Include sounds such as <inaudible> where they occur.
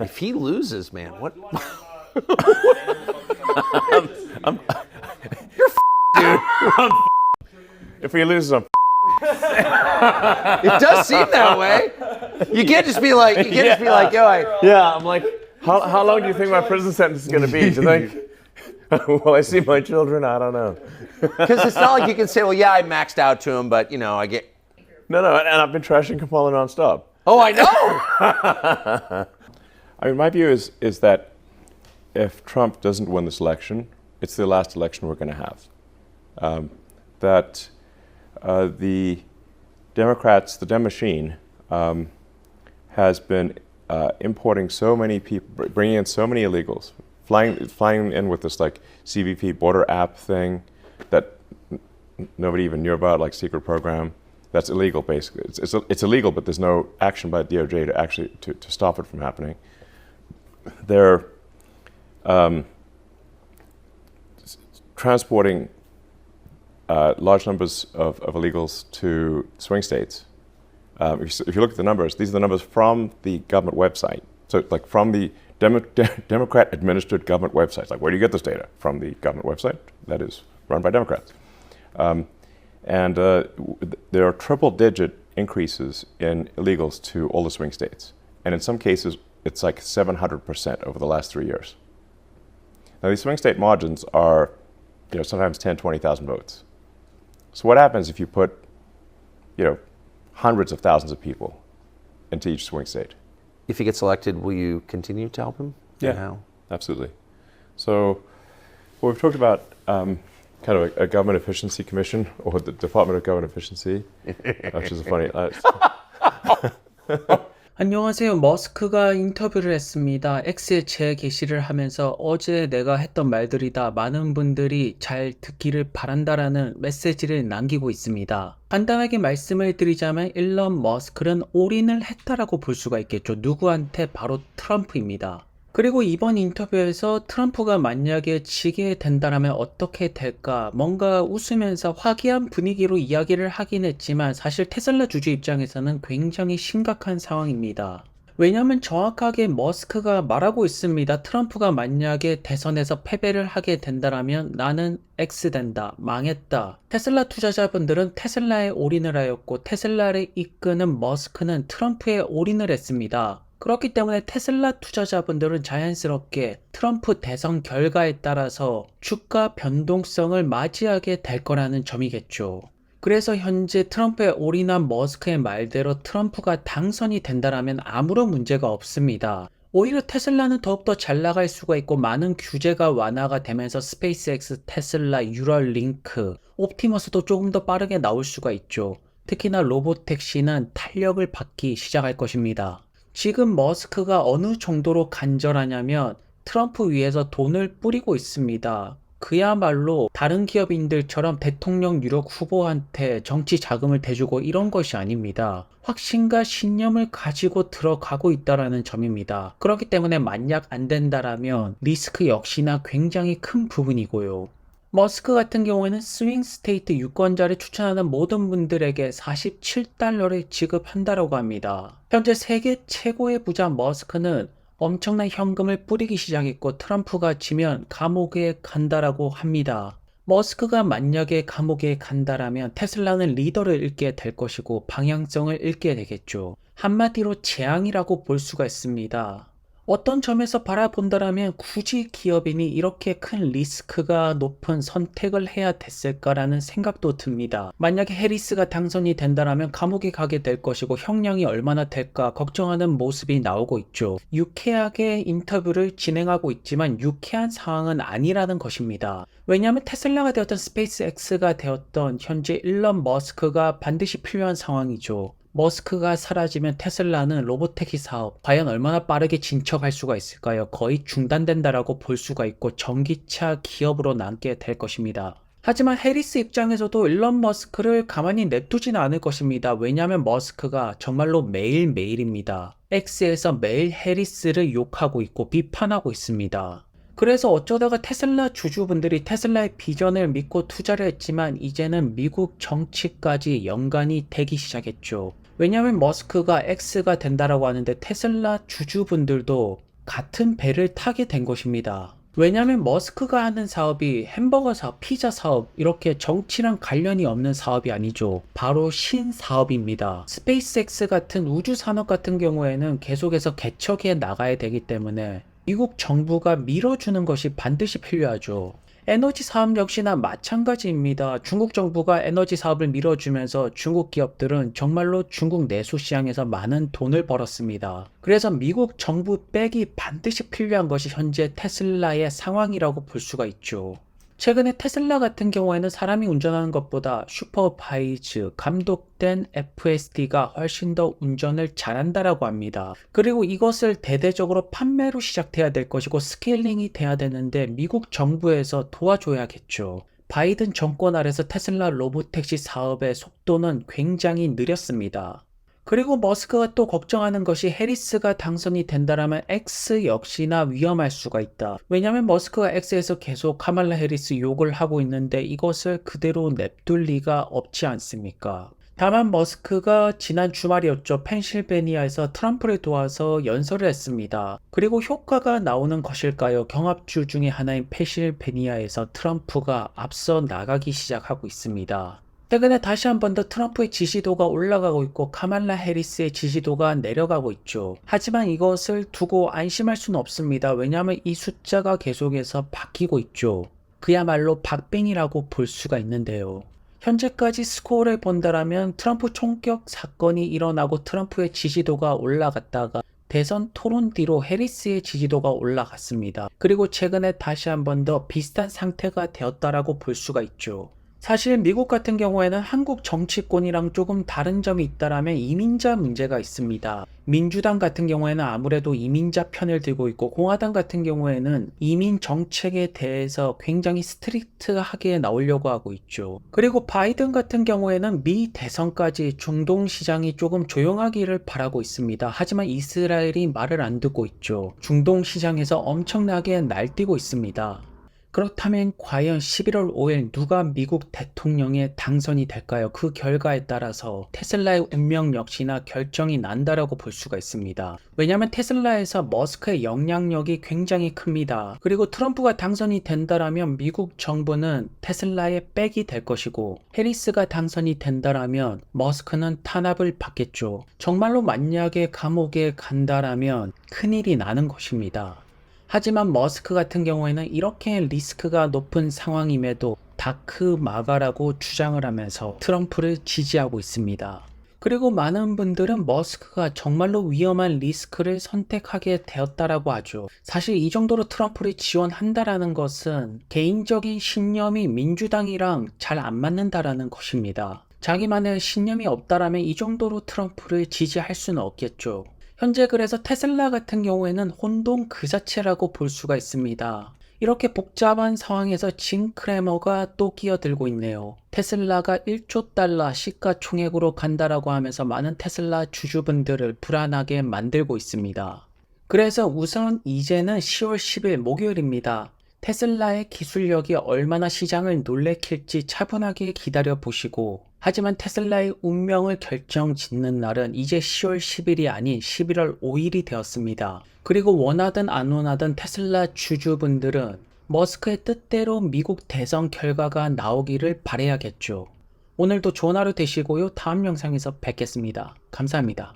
If he loses, man, what? <laughs> You're, dude. If he loses, I'm It does seem that way. You can't just be like, you can't just be like, yo, I, yeah. I'm like, how, how long do you think my prison sentence is going to be? Do you think? <laughs> Will I see my children? I don't know. because it's not like you can say, well, yeah, I maxed out to him, but you know, I get. No, no, and I've been trashing Kamala nonstop. Oh, I know. <laughs> I mean, my view is is that if Trump doesn't win this election, it's the last election we're going to have. Um, that uh, the Democrats, the Dem machine, um, has been uh, importing so many people, bringing in so many illegals, flying flying in with this like CBP border app thing that n- nobody even knew about, like secret program. That's illegal, basically. It's, it's, it's illegal, but there's no action by DOJ to actually to, to stop it from happening they're um, transporting uh, large numbers of, of illegals to swing states. Um, if, you, if you look at the numbers, these are the numbers from the government website. So, like from the Demo- De- Democrat-administered government websites. Like, where do you get this data? From the government website that is run by Democrats. Um, and uh, w- there are triple-digit increases in illegals to all the swing states, and in some cases, it's like 700% over the last three years. Now, these swing state margins are, you know, sometimes 10, 20,000 votes. So, what happens if you put, you know, hundreds of thousands of people into each swing state? if he gets elected, will you continue to help him? Yeah. how? Absolutely. So, well, we've talked about um, kind of a, a government efficiency commission or the Department of Government Efficiency, <laughs> which is a funny. Uh, <laughs> <laughs> 안녕하세요. 머스크가 인터뷰를 했습니다. X에 재게시를 하면서 어제 내가 했던 말들이다. 많은 분들이 잘 듣기를 바란다라는 메시지를 남기고 있습니다. 간단하게 말씀을 드리자면 일론 머스크는 올인을 했다라고 볼 수가 있겠죠. 누구한테? 바로 트럼프입니다. 그리고 이번 인터뷰에서 트럼프가 만약에 지게 된다면 어떻게 될까? 뭔가 웃으면서 화기한 분위기로 이야기를 하긴 했지만 사실 테슬라 주주 입장에서는 굉장히 심각한 상황입니다. 왜냐하면 정확하게 머스크가 말하고 있습니다. 트럼프가 만약에 대선에서 패배를 하게 된다면 나는 X 된다, 망했다. 테슬라 투자자분들은 테슬라에 올인을 하였고 테슬라를 이끄는 머스크는 트럼프에 올인을 했습니다. 그렇기 때문에 테슬라 투자자분들은 자연스럽게 트럼프 대선 결과에 따라서 주가 변동성을 맞이하게 될 거라는 점이겠죠. 그래서 현재 트럼프에 올인한 머스크의 말대로 트럼프가 당선이 된다라면 아무런 문제가 없습니다. 오히려 테슬라는 더욱더 잘 나갈 수가 있고 많은 규제가 완화가 되면서 스페이스X, 테슬라, 유럴링크, 옵티머스도 조금 더 빠르게 나올 수가 있죠. 특히나 로보택시는 탄력을 받기 시작할 것입니다. 지금 머스크가 어느 정도로 간절하냐면 트럼프 위에서 돈을 뿌리고 있습니다. 그야말로 다른 기업인들처럼 대통령 유력 후보한테 정치 자금을 대주고 이런 것이 아닙니다. 확신과 신념을 가지고 들어가고 있다라는 점입니다. 그렇기 때문에 만약 안 된다라면 리스크 역시나 굉장히 큰 부분이고요. 머스크 같은 경우에는 스윙 스테이트 유권자를 추천하는 모든 분들에게 47달러를 지급한다라고 합니다. 현재 세계 최고의 부자 머스크는 엄청난 현금을 뿌리기 시작했고 트럼프가 지면 감옥에 간다라고 합니다. 머스크가 만약에 감옥에 간다라면 테슬라는 리더를 잃게 될 것이고 방향성을 잃게 되겠죠. 한마디로 재앙이라고 볼 수가 있습니다. 어떤 점에서 바라본다라면 굳이 기업인이 이렇게 큰 리스크가 높은 선택을 해야 됐을까라는 생각도 듭니다. 만약에 해리스가 당선이 된다라면 감옥에 가게 될 것이고 형량이 얼마나 될까 걱정하는 모습이 나오고 있죠. 유쾌하게 인터뷰를 진행하고 있지만 유쾌한 상황은 아니라는 것입니다. 왜냐하면 테슬라가 되었던 스페이스X가 되었던 현재 일론 머스크가 반드시 필요한 상황이죠. 머스크가 사라지면 테슬라는 로보택시 사업 과연 얼마나 빠르게 진척할 수가 있을까요? 거의 중단된다라고 볼 수가 있고 전기차 기업으로 남게 될 것입니다. 하지만 해리스 입장에서도 일론 머스크를 가만히 냅두지는 않을 것입니다. 왜냐하면 머스크가 정말로 매일매일입니다. X에서 매일 해리스를 욕하고 있고 비판하고 있습니다. 그래서 어쩌다가 테슬라 주주분들이 테슬라의 비전을 믿고 투자를 했지만 이제는 미국 정치까지 연관이 되기 시작했죠. 왜냐하면 머스크가 X가 된다라고 하는데 테슬라 주주분들도 같은 배를 타게 된 것입니다. 왜냐하면 머스크가 하는 사업이 햄버거 사업, 피자 사업 이렇게 정치랑 관련이 없는 사업이 아니죠. 바로 신사업입니다. 스페이스X 같은 우주 산업 같은 경우에는 계속해서 개척해 나가야 되기 때문에 미국 정부가 밀어주는 것이 반드시 필요하죠. 에너지 사업 역시나 마찬가지입니다. 중국 정부가 에너지 사업을 밀어주면서 중국 기업들은 정말로 중국 내수 시장에서 많은 돈을 벌었습니다. 그래서 미국 정부 백이 반드시 필요한 것이 현재 테슬라의 상황이라고 볼 수가 있죠. 최근에 테슬라 같은 경우에는 사람이 운전하는 것보다 슈퍼바이즈, 감독된 FSD가 훨씬 더 운전을 잘한다라고 합니다. 그리고 이것을 대대적으로 판매로 시작돼야 될 것이고 스케일링이 돼야 되는데 미국 정부에서 도와줘야겠죠. 바이든 정권 아래서 테슬라 로보택시 사업의 속도는 굉장히 느렸습니다. 그리고 머스크가 또 걱정하는 것이 해리스가 당선이 된다라면 X 역시나 위험할 수가 있다. 왜냐하면 머스크가 X에서 계속 카말라 해리스 욕을 하고 있는데 이것을 그대로 냅둘 리가 없지 않습니까? 다만 머스크가 지난 주말이었죠. 펜실베니아에서 트럼프를 도와서 연설을 했습니다. 그리고 효과가 나오는 것일까요? 경합주 중에 하나인 펜실베니아에서 트럼프가 앞서 나가기 시작하고 있습니다. 최근에 다시 한 번 더 트럼프의 지지도가 올라가고 있고 카말라 해리스의 지지도가 내려가고 있죠. 하지만 이것을 두고 안심할 수는 없습니다. 왜냐하면 이 숫자가 계속해서 바뀌고 있죠. 그야말로 박빙이라고 볼 수가 있는데요. 현재까지 스코어를 본다라면 트럼프 총격 사건이 일어나고 트럼프의 지지도가 올라갔다가 대선 토론 뒤로 해리스의 지지도가 올라갔습니다. 그리고 최근에 다시 한 번 더 비슷한 상태가 되었다라고 볼 수가 있죠. 사실 미국 같은 경우에는 한국 정치권이랑 조금 다른 점이 있다라면 이민자 문제가 있습니다. 민주당 같은 경우에는 아무래도 이민자 편을 들고 있고 공화당 같은 경우에는 이민 정책에 대해서 굉장히 스트릭트하게 나오려고 하고 있죠. 그리고 바이든 같은 경우에는 미 대선까지 중동 시장이 조금 조용하기를 바라고 있습니다. 하지만 이스라엘이 말을 안 듣고 있죠. 중동 시장에서 엄청나게 날뛰고 있습니다. 그렇다면 과연 11월 5일 누가 미국 대통령에 당선이 될까요? 그 결과에 따라서 테슬라의 운명 역시나 결정이 난다라고 볼 수가 있습니다. 왜냐하면 테슬라에서 머스크의 영향력이 굉장히 큽니다. 그리고 트럼프가 당선이 된다라면 미국 정부는 테슬라의 백이 될 것이고 해리스가 당선이 된다라면 머스크는 탄압을 받겠죠. 정말로 만약에 감옥에 간다라면 큰일이 나는 것입니다. 하지만 머스크 같은 경우에는 이렇게 리스크가 높은 상황임에도 다크 마가라고 주장을 하면서 트럼프를 지지하고 있습니다. 그리고 많은 분들은 머스크가 정말로 위험한 리스크를 선택하게 되었다라고 하죠. 사실 이 정도로 트럼프를 지원한다라는 것은 개인적인 신념이 민주당이랑 잘 안 맞는다라는 것입니다. 자기만의 신념이 없다라면 이 정도로 트럼프를 지지할 수는 없겠죠. 현재 그래서 테슬라 같은 경우에는 혼돈 그 자체라고 볼 수가 있습니다. 이렇게 복잡한 상황에서 진 크레머가 또 끼어들고 있네요. 테슬라가 1조 달러 시가총액으로 간다라고 하면서 많은 테슬라 주주분들을 불안하게 만들고 있습니다. 그래서 우선 이제는 10월 10일 목요일입니다. 테슬라의 기술력이 얼마나 시장을 놀래킬지 차분하게 기다려 보시고 하지만 테슬라의 운명을 결정 짓는 날은 이제 10월 10일이 아닌 11월 5일이 되었습니다. 그리고 원하든 안 원하든 테슬라 주주분들은 머스크의 뜻대로 미국 대선 결과가 나오기를 바래야겠죠. 오늘도 좋은 하루 되시고요. 다음 영상에서 뵙겠습니다. 감사합니다.